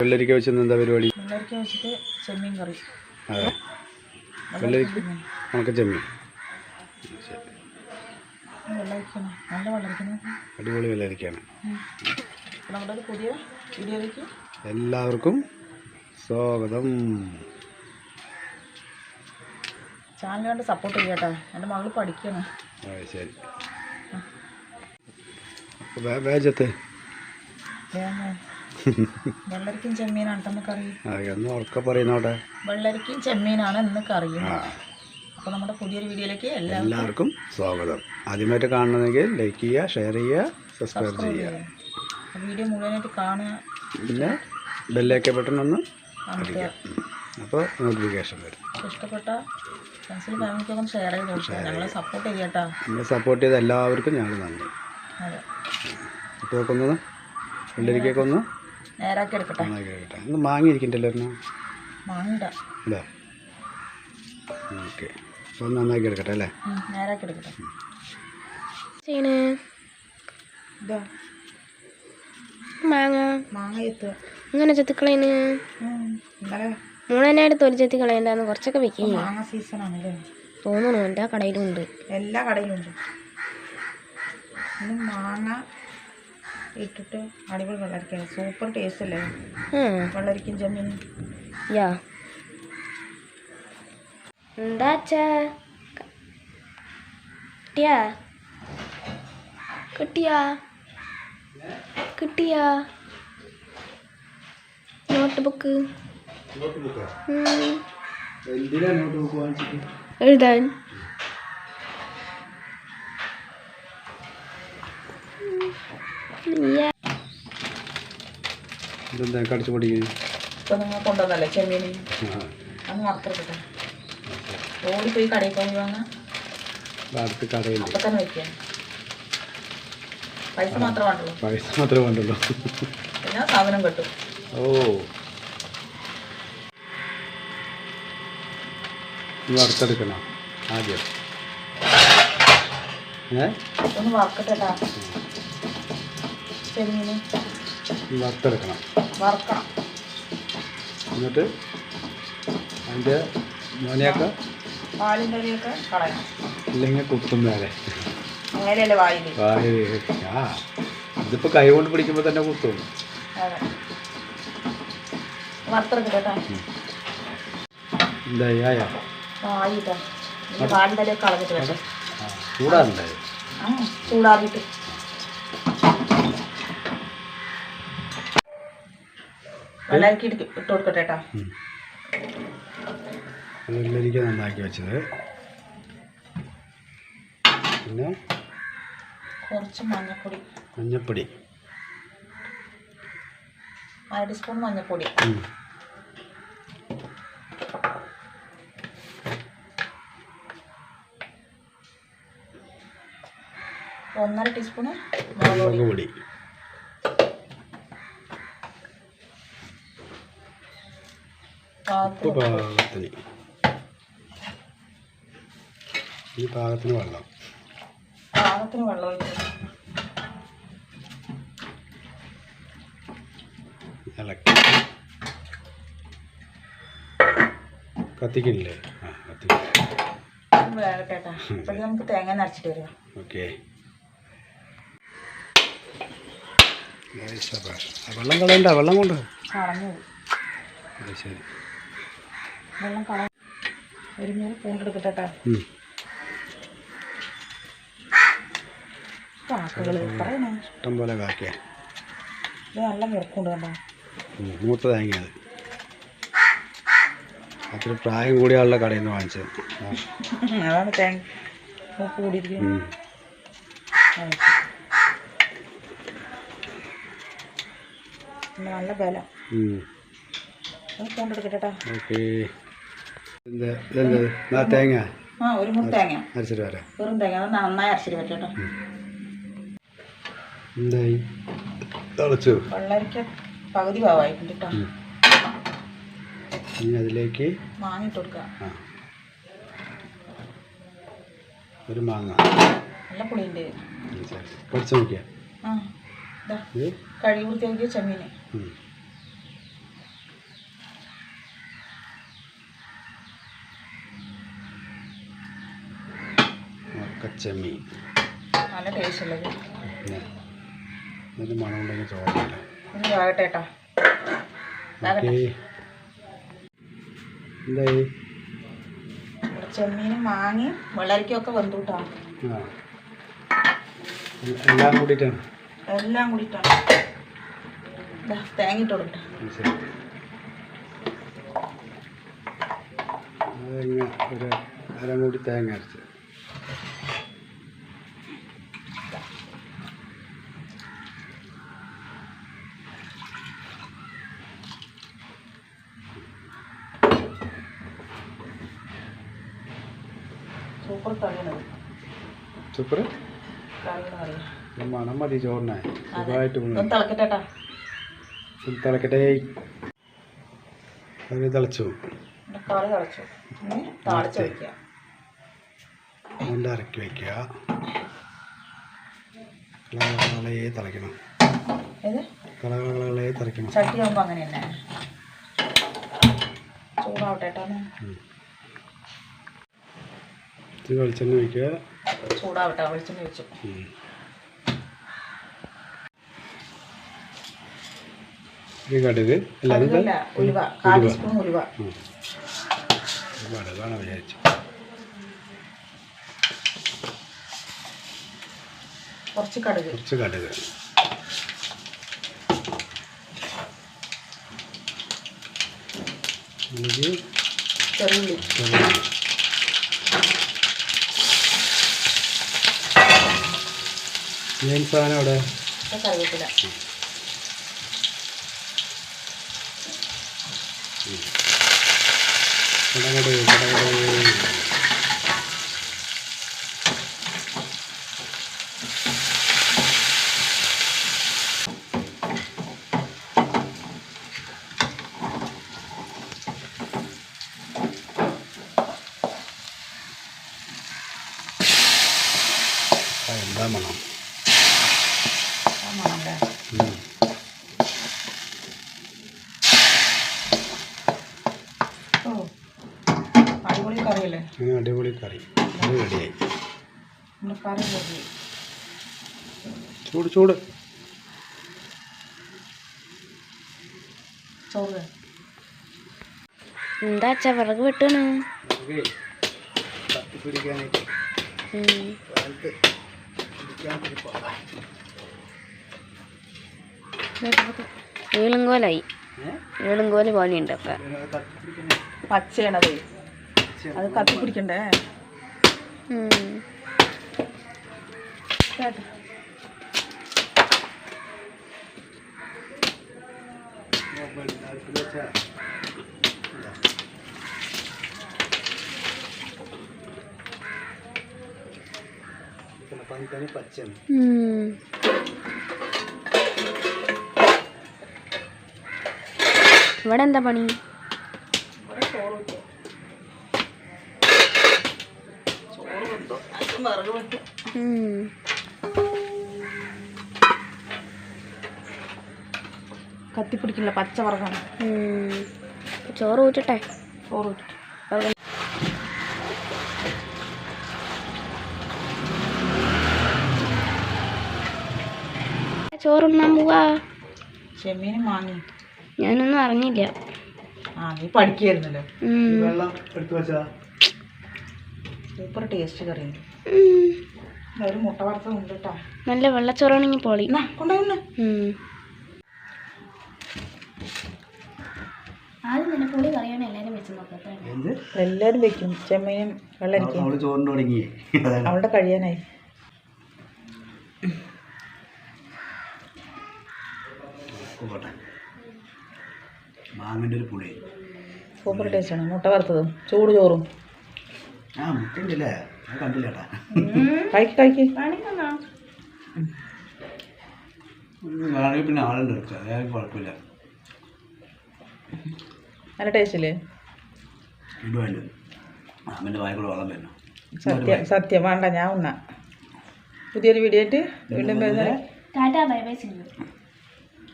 വെള്ളരിക്ക വെച്ചെന്ന് എന്താ പരിപാടി? വെള്ളരിക്ക വെച്ചിട്ട് ചെമ്മീൻ കറി. അതെ വെള്ളരിക്ക ഉണക്ക ചെമ്മീൻ. നല്ല വെള്ളരിക്കണം അടിപൊളി വെള്ളരിക്കയാണ്. നമ്മുടെ പുതിയ വീഡിയോയിലേക്ക് എല്ലാവർക്കും സ്വാഗതം. ചാനൽ കണ്ട് സപ്പോർട്ട് ചെയ്യട്ടെ എന്റെ മകൾ പഠിക്കണം. ശരി. അപ്പോൾ വേ- വേഗത്തെ വെള്ളരിക്കും ചെമ്മീനാണ്. ഇന്ന് കറി. ഒന്ന് ഉറക്ക പറയുന്നോട്ടെ വെള്ളരിക്കും ചെമ്മീനാണ് ഇന്ന് കറിയും അപ്പോൾ നമ്മുടെ പുതിയൊരു വീഡിയോയിലേക്ക് എല്ലാവർക്കും സ്വാഗതം. ആദ്യമായിട്ട് കാണണമെങ്കിൽ ലൈക്ക് ചെയ്യുക ഷെയർ ചെയ്യുക സബ്സ്ക്രൈബ് ചെയ്യുക. വീഡിയോ മുഴുവനായിട്ട് കാണുക. പിന്നെ ബെല്ലേക്ക് ബട്ടൺ ഒന്ന് നമുക്ക് അപ്പോൾ നോട്ടിഫിക്കേഷൻ വരും. ഇഷ്ടപ്പെട്ട ഫ്രണ്ട്സിന് ഫാമിലിക്കൊക്കെ ഷെയർ ചെയ്ത് കൊടുക്കുക ഞങ്ങളെ സപ്പോർട്ട് ചെയ്യട്ടോ നമ്മളെ സപ്പോർട്ട് ചെയ്ത എല്ലാവർക്കും ഞങ്ങൾ നന്ദി. അതെ. ഇപ്പോൾ ഒന്ന് വെള്ളരിക്കൊക്കെ ഒന്ന് നേരാക്കി എടുക്കട്ടെ. മാങ്ങിയിരിക്കണ്ടല്ലോ ഒരെണ്ണം വാങ്ങിടാം അല്ലേ ഓക്കെ. അപ്പോൾ ഒന്ന് നന്നാക്കി എടുക്കട്ടെ അല്ലേ? നേരാക്കി എടുക്കട്ടെ. ചെയ്യണേ? ഇതാ. മാങ്ങ. മാങ്ങ എത്തുക ഇങ്ങനെ ചെത്തിക്കളയിന് മൂളനായിട്ട് ഒരു തൊലി ചെത്തി കളയണ്ടാന്ന് കുറച്ചൊക്കെ വെക്കും. മാങ്ങ സീസണാണല്ലേ തോന്നണു എന്റെ കടയിലും ഉണ്ട് എല്ലാ കടയിലും ഉണ്ട്. മാങ്ങ ഇട്ടിട്ട് അടിപൊളി വെള്ളരിക്ക സൂപ്പർ ടേസ്റ്റ് അല്ലേ? വെള്ളരിക്കും ചെമ്മീൻ യാ. എന്താ കിട്ടിയാ? കിട്ടിയാ? കിട്ടിയാ? നോട്ട് ബുക്ക് എഴുതാൻ. യാ ഇതെന്താ കടിച്ചു പൊടിക്കുന്നു ഇപ്പൊ നിങ്ങൾ കൊണ്ടുവന്നല്ലേ ചെമ്മീൻ അങ്ങ് അന്ന് ഓടി പോയി കടയിൽ പോയി വാങ്ങാം. അടുത്ത് കടയില്ല അപ്പൊ തന്നെ വെക്കാം പൈസ മാത്രമേ വേണ്ടുള്ളൂ. പൈസ മാത്രമേ വേണ്ടുള്ളൂ. പിന്നെ സാധനം കിട്ടും. ഓ. വറുത്തെടുക്കണം ആദ്യം. ഏ? ഒന്ന് വറുക്കട്ടെട്ടാ ഇനി വറുത്തെടുക്കണം. വറുക്കണം. എന്നിട്ട് അതിന്റെ മോനെയൊക്കെ പാലിന്റെ അരിയൊക്കെ കളയണം. ഇല്ലെങ്കിൽ കുത്തും നേരെ അങ്ങനെയല്ലേ വായിൽ വായ ആ ഇതിപ്പോൾ കൈ കൊണ്ട് പിടിക്കുമ്പോൾ തന്നെ കുത്തും. വറുത്തെടുക്കട്ടെ എന്തായി ആയാ? കളഞ്ഞിട്ട് ആ ചൂടാറുണ്ടായി ആ ചൂടാറിയിട്ട്. വെള്ളരിക്ക് ഇട്ട് ഇട്ട് കൊടുക്കട്ടെ കേട്ടോ വെള്ളരിക്ക നന്നാക്കി വെച്ചത്. പിന്നെ കുറച്ച് മഞ്ഞപ്പൊടി. മഞ്ഞപ്പൊടി. അര ടീസ്പൂൺ മഞ്ഞപ്പൊടി. ഒന്നര ടീസ്പൂണ് മുളക് പൊടി മുളക് പൊടി ഉപ്പ് പാകത്തിന് ഈ പാകത്തിന് വെള്ളം. പാകത്തിന് വെള്ളം ഒഴിച്ചു. ഇളക്കി കത്തിക്കില്ലേ? ആ കത്തിക്കില്ല. നമുക്ക് തേങ്ങ നരച്ചിട്ട് വരാം ഓക്കെ. വെള്ളം കളയണ്ട വെള്ളം കൊണ്ട്. കളഞ്ഞു ശരി. വെള്ളം കള ഒരു മൂന്ന് പൂണ്ടെടുക്കട്ടെ. കാക്കകൾ പറയണേ. ഇഷ്ടം പോലെ കാക്കയാ. ഇത് നല്ല മുറുക്കുണ്ട് കണ്ടോ? മൂത്ത തേങ്ങ അത് അത്ര പ്രായം കൂടിയ ആളുടെ കടയിൽ നിന്ന് വാങ്ങിച്ചത്. അതാണ് തേങ്ങ. കൂടിയിരിക്കുന്നത് നല്ല ബലം. പൂണ്ടെടുക്കട്ടെ കേട്ടോ ഓക്കെ. തേങ്ങ? ആ ഒരു മുറി തേങ്ങ. അരച്ചിട്ട് വരാം. വെറും തേങ്ങ. നന്നായി അരച്ചിട്ട് പറ്റും കേട്ടോ. എന്തായി? തിളച്ചു. വെള്ളരിക്ക പകുതി ഭാവമായിട്ടുണ്ട് കേട്ടോ. ഇനി അതിലേക്ക് കൊടുക്കുക. ആ. ഒരു മാങ്ങ. നല്ല പുളിയുണ്ട്. കുറച്ച് നോക്കിയാ. ആ കഴുകി വൃത്തിയാക്കിയ ചെമ്മീൻ ചെമ്മീൻ. നല്ല ടേസ്റ്റ് ഉള്ളത്. ഇതിന് മണം ഉണ്ടെങ്കിൽ ഓക്കേ. എന്തായി? ചെമ്മീനും മാങ്ങയും വെള്ളരിക്കൊക്കെ കേട്ടോ എ- എല്ലാം കൂടിയിട്ടാണ് എല്ലാം കൂടിയിട്ടാണ് തേങ്ങ ഇട്ട് കൊടുക്കട്ടെ ഒരു അരമുടി തേങ്ങ അരച്ച് സൂപ്പർ കറിയാണത് സൂപ്പർ മണം മതി ചോറിനെ. സുഖമായിട്ട് തിളക്കട്ടെ. അത് തിളച്ചു? അതിന്റെ ഇറക്കി വയ്ക്കുക കളകളകളേ തിളയ്ക്കണം ഏത്? കളകളകളേ തിളയ്ക്കണം ചട്ടിയാകുമ്പോൾ അങ്ങനെ തന്നെ ചൂടാവട്ടെ. ഉം. വെളിച്ചെണ്ണ ഒഴിക്കുക. ചൂടാവട്ടെ വെളിച്ചെണ്ണ വെച്ചു കടുക് ഉലുവ കാൽ സ്പൂൺ ഉലുവ. കടുകാണ് വിചാരിച്ചു കുറച്ച് കടുക്. കുറച്ച് കടുക്. ചെറിയ മെയിൻ സാധനം അവിടെ? കറിവേപ്പില. കടകട് കടകട് ആ, എന്താ മണം ആ മണല്ലേ ഉം. ഓ അടിപൊളി കറിയല്ലേ? അല്ലേ അടിപൊളി കറി. അത് റെഡിയായി. കറി റെഡി. ചൂട് ചൂട്. ചോറ്. എന്താ അച്ഛാ വിറക് വെട്ടണ ഏളുങ്കോലായി ഏളുങ്കോൽ പോലെയുണ്ട് അപ്പം. പച്ചയാണത് അത് കത്തി പിടിക്കണ്ടേ കേട്ടോ പച്ചയാണ് ഇവിടെ എന്താ പണി ഇവിടെ ചോറ് വെച്ചു ചോറ് വെന്തു അത് വിറക് വെട്ടു ഉം. കത്തി പിടിക്കില്ല പച്ച വിറകാണ്. ചോറ് ഊറ്റട്ടെ ചോറ് വെച്ചു ചോറുണ്ണാൻ പോവാ ചെമ്മീനും മാങ്ങി ഞാനൊന്നും അറിഞ്ഞില്ല ആ നീ പഠിക്കായിരുന്നല്ലോ ഉം. വെള്ളം എടുത്തു വെച്ചാ സൂപ്പർ ടേസ്റ്റ് കറി ഉം. ഒരു മുട്ട വറുത്തത് കേട്ടോ നല്ല വെള്ളച്ചോറാണെങ്കിൽ പോളി. എല്ലാരും കൊണ്ടുവന്ന്. ഉം. ആദ്യം തന്നെ പൊളി കറിയാണ് എല്ലാവരും വെച്ച് നോക്കട്ടെ. എന്ത്? എല്ലാവരും വെക്കും. ചെമ്മീനും അതാണ്. അവളുടെ കഴിയാനായി. മാങ്ങന്റെ ഒരു പുളി. സൂപ്പർ ടേസ്റ്റാണ് മുട്ട വറുത്തതും ചൂട് ചോറും. ആ മുട്ടുണ്ടല്ലേ ഞാൻ കണ്ടില്ല വേണമെങ്കിൽ പിന്നെ ആളുണ്ട്. വെച്ചാൽ അതായത് കുഴപ്പമില്ല. നല്ല വരുന്നു. സത്യം സത്യം. വേണ്ട ഞാൻ ഉണ്ണ. പുതിയൊരു വീഡിയോ ആയിട്ട് വീണ്ടും വരുന്നത് ടാറ്റാ ബൈ ബൈ സിനിമ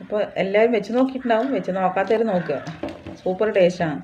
അപ്പോൾ എല്ലാവരും വെച്ച് നോക്കിയിട്ടുണ്ടാവും. വെച്ച് നോക്കാത്തവർ നോക്കുക. സൂപ്പർ ടേസ്റ്റാണ്